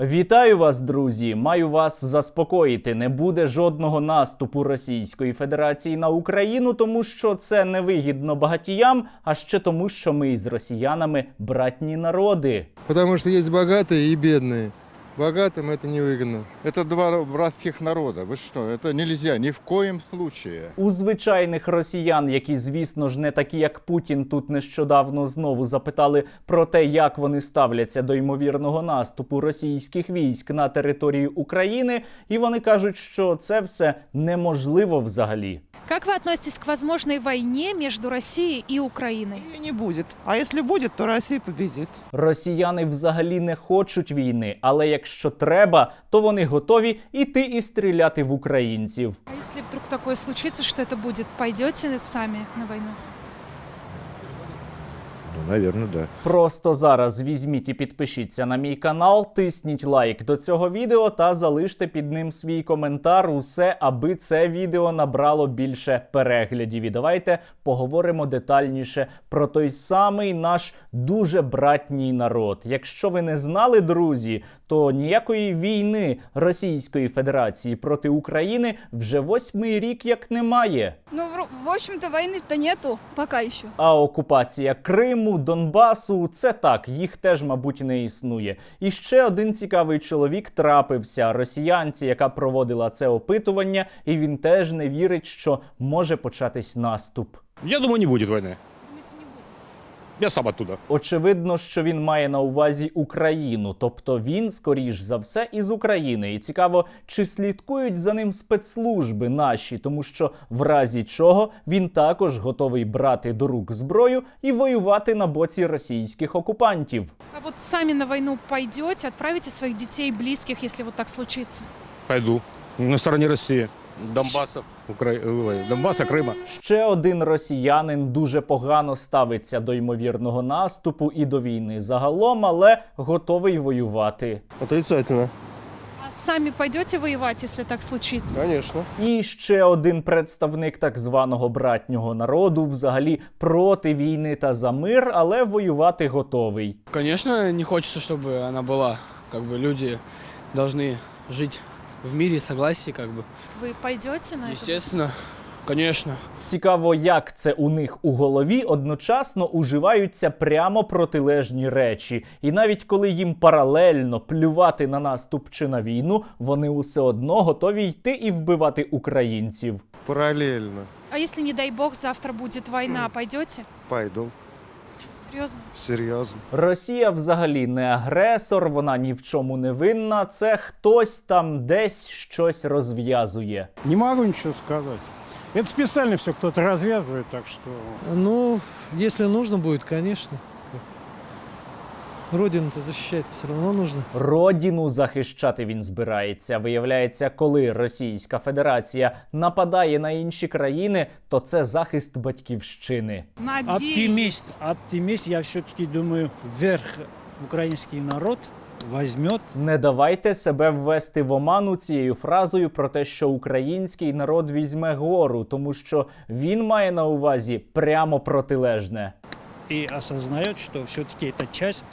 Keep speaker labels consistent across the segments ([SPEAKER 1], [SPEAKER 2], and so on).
[SPEAKER 1] Вітаю вас, друзі! Маю вас заспокоїти. Не буде жодного наступу Російської Федерації на Україну, тому що це невигідно багатіям, а ще тому, що ми із росіянами братні народи.
[SPEAKER 2] Тому що є багаті і бедные Богатым это невыгодно.
[SPEAKER 3] Это два братских народа. Вы что, это нельзя ни в коем случае.
[SPEAKER 1] У звичайних росіян, які, звісно ж, не такі, як Путін, тут нещодавно знову запитали про те, як вони ставляться до ймовірного наступу російських військ на територію України, і вони кажуть, що це все неможливо взагалі.
[SPEAKER 4] Как вы относитесь к возможной войне между Россией и Украиной?
[SPEAKER 5] Ее не будет. А если будет, то Россия победит.
[SPEAKER 1] Росіяни взагалі не хочуть війни, але якщо треба, то вони готові іти і стріляти в українців.
[SPEAKER 4] А если вдруг такое случится, что это будет, пойдете сами на войну?
[SPEAKER 3] Ну, наверное, да.
[SPEAKER 1] Просто зараз візьміть і підпишіться на мій канал, тисніть лайк до цього відео та залиште під ним свій коментар. Усе, аби це відео набрало більше переглядів. І давайте поговоримо детальніше про той самий наш дуже братній народ. Якщо ви не знали, друзі, то ніякої війни Російської Федерації проти України вже восьмий рік як немає.
[SPEAKER 6] Ну, в- в общем-то, войны-то нету пока еще.
[SPEAKER 1] А окупація Криму, Донбасу це так, їх теж, мабуть, не існує. І ще один цікавий чоловік трапився росіянці, яка проводила це опитування, і він теж не вірить, що може початись наступ.
[SPEAKER 7] Я думаю, не будет войны. Я сам оттуда.
[SPEAKER 1] Очевидно, що він має на увазі Україну, тобто він, скоріш за все, із України. І цікаво, чи слідкують за ним спецслужби наші, тому що в разі чого він також готовий брати до рук зброю і воювати на боці російських окупантів.
[SPEAKER 4] А вот сами на войну пойдете, отправите своих детей, близких, если вот так случится?
[SPEAKER 7] Пойду. На стороне России. Донбасса, Укра... ой, Донбасса, Крыма.
[SPEAKER 1] Ще один росіянин дуже погано ставиться до ймовірного наступу і до війни загалом, але готовий воювати.
[SPEAKER 2] Отрицательно.
[SPEAKER 4] А сами пойдете воевать, если так случится?
[SPEAKER 2] Конечно.
[SPEAKER 1] І ще один представник так званого братнього народу, взагалі проти війни та за мир, але воювати готовий.
[SPEAKER 8] Конечно, не хочется, чтобы она была. Как бы люди должны жить в мире, согласии, как бы.
[SPEAKER 4] Вы пойдете на это?
[SPEAKER 8] Естественно, конечно.
[SPEAKER 1] Цікаво, як це у них у голові одночасно уживаються прямо протилежні речі. І навіть коли їм паралельно плювати на наступ чи на війну, вони усе одно готові йти і вбивати українців.
[SPEAKER 2] Параллельно.
[SPEAKER 4] А если, не дай бог, завтра будет война, пойдете?
[SPEAKER 2] Пойду.
[SPEAKER 4] Серьезно?
[SPEAKER 2] Серйозно.
[SPEAKER 1] Росія взагалі не агресор, вона ні в чому не винна. Це хтось там десь щось розв'язує.
[SPEAKER 9] Не могу нічого сказати. Это специально все кто-то развязывает, так что...
[SPEAKER 10] Ну, если нужно будет, конечно. Родину-то защищать все равно нужно.
[SPEAKER 1] Родіну захищати він збирається. Виявляється, коли Російська Федерація нападає на інші країни, то це захист батьківщини.
[SPEAKER 5] Надеюсь.
[SPEAKER 9] Оптимист, оптимист, я все-таки думаю, вверх украинский народ возьмет.
[SPEAKER 1] Не давайте себе ввести в оману цією фразою про те, що український народ візьме гору, тому що він має на увазі прямо протилежне.
[SPEAKER 9] и осознает, что все-таки это часть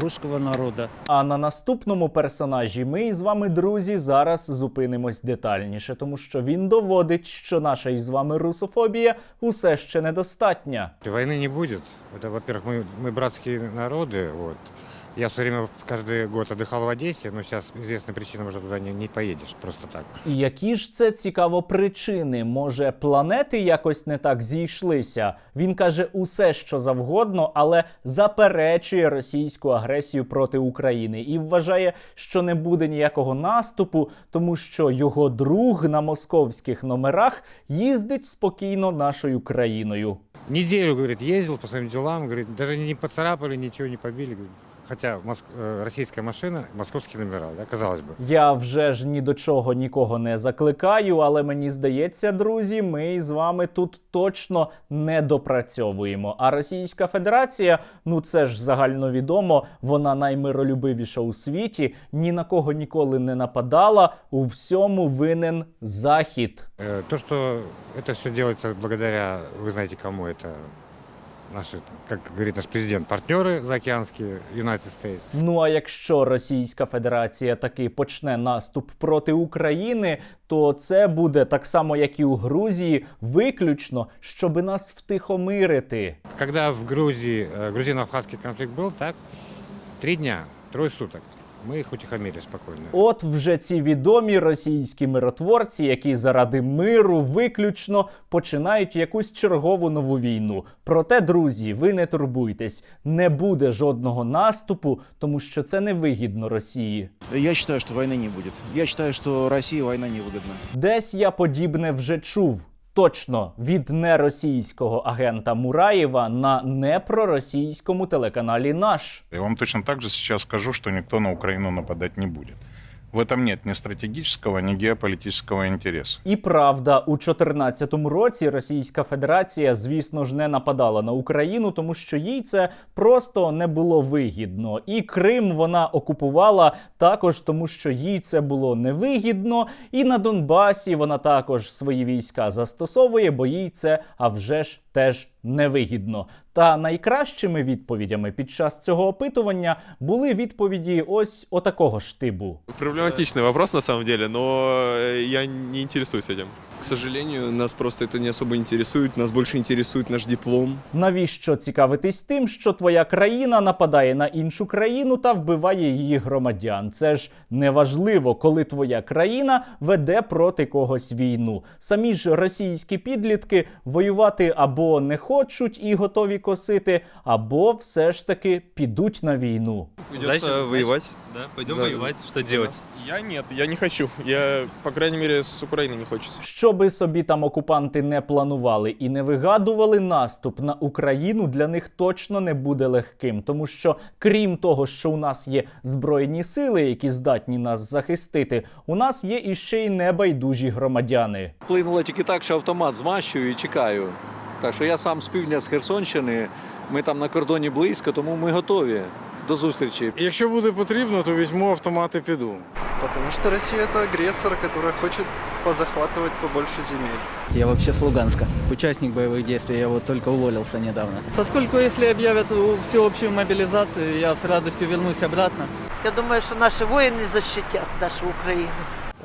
[SPEAKER 9] русского народа.
[SPEAKER 1] А на наступному персонажі ми із вами, друзі, зараз зупинимось детальніше, тому що він доводить, що наша із вами русофобія усе ще недостатня.
[SPEAKER 11] Войны не будет. Это, во-первых, мы, мы братские народы. Вот. Я все время в- каждый год отдыхал в Одессе, но сейчас известной причинам уже туда не, не поедешь просто так.
[SPEAKER 1] Які ж це цікаво причини? Може, планети якось не так зійшлися? Він каже усе, що завгодно, але заперечує російську агресію проти України і вважає, що не буде ніякого наступу, тому що його друг на московських номерах їздить спокійно нашою країною.
[SPEAKER 11] Неделю, говорит, ездил по своим делам, говорит, даже не поцарапали, ничего не побили. говорит. Хотя моск- э, российская машина, московские номера, да, казалось бы.
[SPEAKER 1] Я вже ж ні до чого нікого не закликаю, але мені здається, друзі, ми з вами тут точно не допрацьовуємо. А Російська Федерація, ну це ж загальновідомо, вона наймиролюбивіша у світі, ні на кого ніколи не нападала. У всьому винен захід.
[SPEAKER 11] Э, то, что это все делается благодаря, вы знаете кому, это наши, как говорит наш президент, партнеры заокеанские, United States.
[SPEAKER 1] Ну а якщо Російська Федерація таки почне наступ проти України, то це буде так само, як і у Грузії, виключно, щоби нас втихомирити.
[SPEAKER 11] Когда в Грузии э, грузино-абхазский конфликт был, так, три дня, трое суток, мы их утихомирили спокойно.
[SPEAKER 1] От вже ці відомі російські миротворці, які заради миру виключно починають якусь чергову нову війну. Проте, друзі, ви не турбуйтесь, не буде жодного наступу, тому що це невигідно Росії.
[SPEAKER 12] Я считаю, что войны не будет. Я считаю, что России война невыгодна.
[SPEAKER 1] Десь я подібне вже чув. Точно від неросійського агента Мураєва на непроросійському телеканалі Наш.
[SPEAKER 13] Я вам точно так же сейчас скажу, что никто на Украину нападать не будет. В этом нет ни стратегического, ни геополитического интереса.
[SPEAKER 1] І правда, у 2014 році Російська Федерація, звісно ж, не нападала на Україну, тому що їй це просто не було вигідно. І Крим вона окупувала також, тому що їй це було невигідно. І на Донбасі вона також свої війська застосовує, бо їй це а вже ж теж невигідно. Та найкращими відповідями під час цього опитування були відповіді ось отакого штибу.
[SPEAKER 14] Проблематичний вопрос на самом деле, но я не интересуюсь этим. К сожалению, нас просто это не особо интересует. Нас больше интересует наш диплом.
[SPEAKER 1] Навіщо цікавитись тим, що твоя країна нападає на іншу країну та вбиває її громадян? Це ж неважливо, коли твоя країна веде проти когось війну. Самі ж російські підлітки воювати або не хочуть і готові косити, або все ж таки підуть на війну.
[SPEAKER 14] Придется воевать.
[SPEAKER 8] Да,
[SPEAKER 14] пойдем воевать. Что делать? Я нет, я не хочу. Я, по крайней мере, с Украины не хочется.
[SPEAKER 1] Що би собі там окупанти не планували і не вигадували, наступ на Україну для них точно не буде легким, тому що крім того, що у нас є збройні сили, які здатні нас захистити, у нас є іще й небайдужі громадяни.
[SPEAKER 12] Вплинуло тільки так, що автомат змащую і чекаю. Так що я сам з півдня з Херсонщини, ми там на кордоні близько, тому ми готові до зустрічі.
[SPEAKER 2] Якщо буде потрібно, то візьму автомат і піду.
[SPEAKER 12] Тому що Росія це агресор, який хоче позахватувати побольше земель.
[SPEAKER 10] Я вообще с Луганска. Участник боевых действий, я вот только уволился недавно. Поскольку если объявят всеобщую мобилизацию, я с радостью вернусь обратно.
[SPEAKER 6] Я думаю, что наши воины защитят нашу Украину.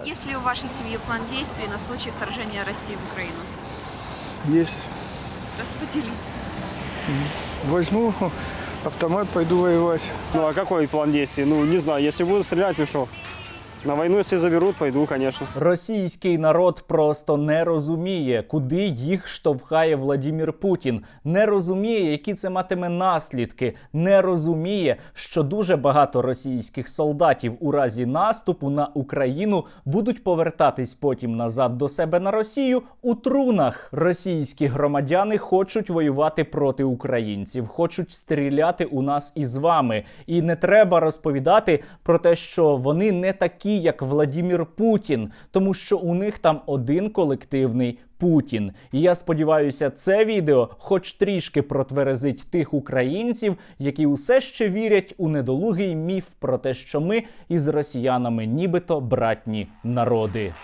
[SPEAKER 4] Есть ли у вашей семьи план действий на случай вторжения России в Украину?
[SPEAKER 2] Есть.
[SPEAKER 4] Распределитесь.
[SPEAKER 2] Возьму автомат, пойду воевать.
[SPEAKER 7] Ну а какой план действий? Ну не знаю, если будут стрелять, ну что? На войну, если заберут, пойду, конечно.
[SPEAKER 1] Російський народ просто не розуміє, куди їх штовхає Владімір Путін, не розуміє, які це матиме наслідки, не розуміє, що дуже багато російських солдатів у разі наступу на Україну будуть повертатись потім назад до себе на Росію у трунах. Російські громадяни хочуть воювати проти українців, хочуть стріляти у нас із вами. І не треба розповідати про те, що вони не як Владімір Путін, тому що у них там один колективний. Путін, і я сподіваюся, це відео хоч трішки протверезить тих українців, які усе ще вірять у недолугий міф про те, що ми із росіянами нібито братні народи.